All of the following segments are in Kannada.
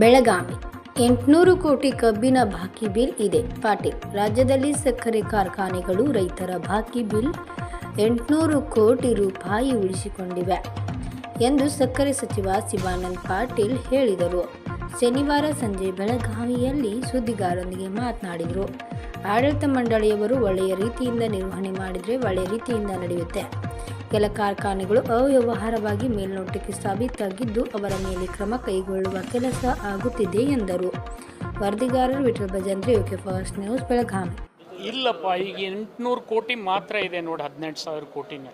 ಬೆಳಗಾವಿ. ಎಂಟುನೂರು ಕೋಟಿ ಕಬ್ಬಿನ ಬಾಕಿ ಬಿಲ್ ಇದೆ. ಪಾಟೀಲ್, ರಾಜ್ಯದಲ್ಲಿ ಸಕ್ಕರೆ ಕಾರ್ಖಾನೆಗಳು ರೈತರ ಬಾಕಿ ಬಿಲ್ ಎಂಟುನೂರು ಕೋಟಿ ರೂಪಾಯಿ ಉಳಿಸಿಕೊಂಡಿವೆ ಎಂದು ಸಕ್ಕರೆ ಸಚಿವ ಶಿವಾನಂದ್ ಪಾಟೀಲ್ ಹೇಳಿದರು. ಶನಿವಾರ ಸಂಜೆ ಬೆಳಗಾವಿಯಲ್ಲಿ ಸುದ್ದಿಗಾರರೊಂದಿಗೆ ಮಾತನಾಡಿದರು. ಆಡಳಿತ ಮಂಡಳಿಯವರು ಒಳ್ಳೆಯ ರೀತಿಯಿಂದ ನಿರ್ವಹಣೆ ಮಾಡಿದರೆ ಒಳ್ಳೆಯ ರೀತಿಯಿಂದ ನಡೆಯುತ್ತೆ. ಕೆಲ ಕಾರ್ಖಾನೆಗಳು ಅವ್ಯವಹಾರವಾಗಿ ಮೇಲ್ನೋಟಕ್ಕೆ ಸಾಬೀತಾಗಿದ್ದು ಅವರ ಮೇಲೆ ಕ್ರಮ ಕೈಗೊಳ್ಳುವ ಕೆಲಸ ಆಗುತ್ತಿದೆ ಎಂದರು. ವರದಿಗಾರರು Vittal Bhajantri UK first news Belagavi. ಇಲ್ಲಪ್ಪ ಈಗ ಎಂಟುನೂರು ಕೋಟಿ ಮಾತ್ರ ಇದೆ ನೋಡಿ ಹದಿನೆಂಟು ಸಾವಿರ ಕೋಟಿನ.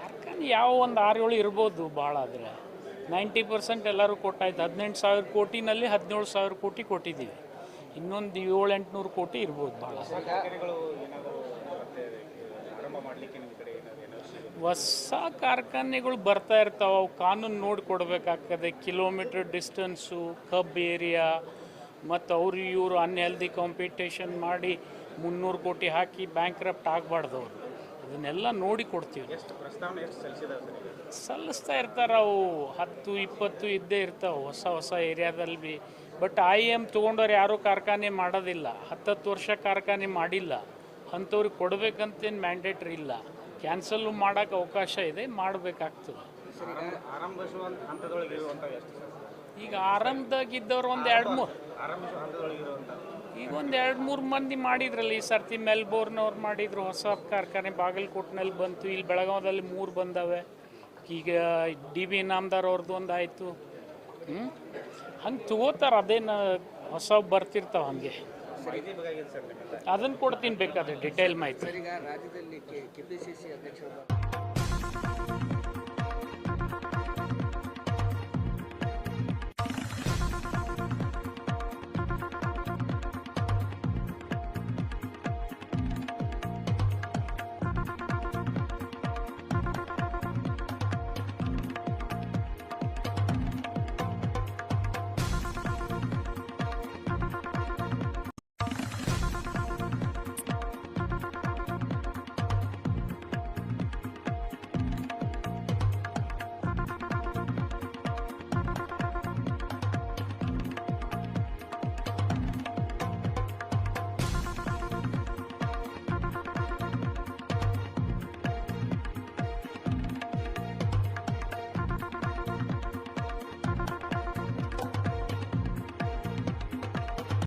ಕಾರ್ಖಾನೆ ಯಾವ ಒಂದು ಆರು ಏಳು ಇರ್ಬೋದು ಭಾಳ ಆದರೆ. ನೈಂಟಿ ಪರ್ಸೆಂಟ್ ಎಲ್ಲರೂ ಕೊಟ್ಟಾಯ್ತು. ಹದಿನೆಂಟು ಸಾವಿರ ಕೋಟಿನಲ್ಲಿ ಹದಿನೇಳು ಸಾವಿರ ಕೋಟಿ ಕೊಟ್ಟಿದ್ದೀವಿ. ಇನ್ನೊಂದು ಏಳು ಎಂಟುನೂರು ಕೋಟಿ ಇರ್ಬೋದು ಭಾಳ. ಹೊಸ ಕಾರ್ಖಾನೆಗಳು ಬರ್ತಾ ಇರ್ತಾವೆ ಅವು ಕಾನೂನು ನೋಡಿ ಕೊಡಬೇಕಾಗ್ತದೆ. ಕಿಲೋಮೀಟ್ರ್ ಡಿಸ್ಟೆನ್ಸು ಕಬ್ ಏರಿಯಾ ಮತ್ತು ಅವರು ಇವರು ಅನ್ಹೆಲ್ದಿ ಕಾಂಪಿಟೇಷನ್ ಮಾಡಿ ಮುನ್ನೂರು ಕೋಟಿ ಹಾಕಿ ಬ್ಯಾಂಕ್ರಪ್ಟ್ ಆಗಬಾರ್ದು ಅವರು. ಅದನ್ನೆಲ್ಲ ನೋಡಿ ಕೊಡ್ತೀವಿ. ಸಲ್ಲಿಸ್ತಾ ಇರ್ತಾರೆ ಅವು. ಹತ್ತು ಇಪ್ಪತ್ತು ಇದ್ದೇ ಇರ್ತಾವೆ ಹೊಸ ಹೊಸ ಏರಿಯಾದಲ್ಲಿ ಬಿ. ಬಟ್ ಐ ಎಂ ತೊಗೊಂಡವ್ರು ಯಾರೂ ಕಾರ್ಖಾನೆ ಮಾಡೋದಿಲ್ಲ. ಹತ್ತತ್ತು ವರ್ಷ ಕಾರ್ಖಾನೆ ಮಾಡಿಲ್ಲ. ಅಂಥವ್ರಿಗೆ ಕೊಡಬೇಕಂತೇನು ಮ್ಯಾಂಡೇಟ್ರಿ ಇಲ್ಲ. ಕ್ಯಾನ್ಸಲ್ ಮಾಡೋಕೆ ಅವಕಾಶ ಇದೆ ಮಾಡಬೇಕಾಗ್ತದೆ. ಈಗ ಆರಂಭದಾಗಿದ್ದವ್ರು ಒಂದು ಎರಡು ಮೂರು. ಈಗ ಒಂದು ಎರಡು ಮೂರು ಮಂದಿ ಮಾಡಿದ್ರಲ್ಲ ಈ ಸರ್ತಿ ಮೆಲ್ಬೋರ್ನವ್ರು ಮಾಡಿದ್ರು ಹೊಸ ಕಾರ್ಖಾನೆ ಬಾಗಲಕೋಟ್ನಲ್ಲಿ ಬಂತು ಇಲ್ಲಿ ಬೆಳಗಾವದಲ್ಲಿ ಮೂರು ಬಂದವೆ. ಈಗ ಡಿ ಬಿ ಇನಾಮ್ದಾರ್ ಅವ್ರದ್ದು ಒಂದು ಆಯಿತು. ಹ್ಞೂ ಹಂಗೆ ತಗೋತಾರೆ ಅದೇನು ಹೊಸ ಬರ್ತಿರ್ತಾವೆ ಹಾಗೆ. ಅದನ್ನು ಕೊಡ್ತೀನಿ ಬೇಕಾದ್ರೆ ಡಿಟೇಲ್ ಮಾಹಿತಿ.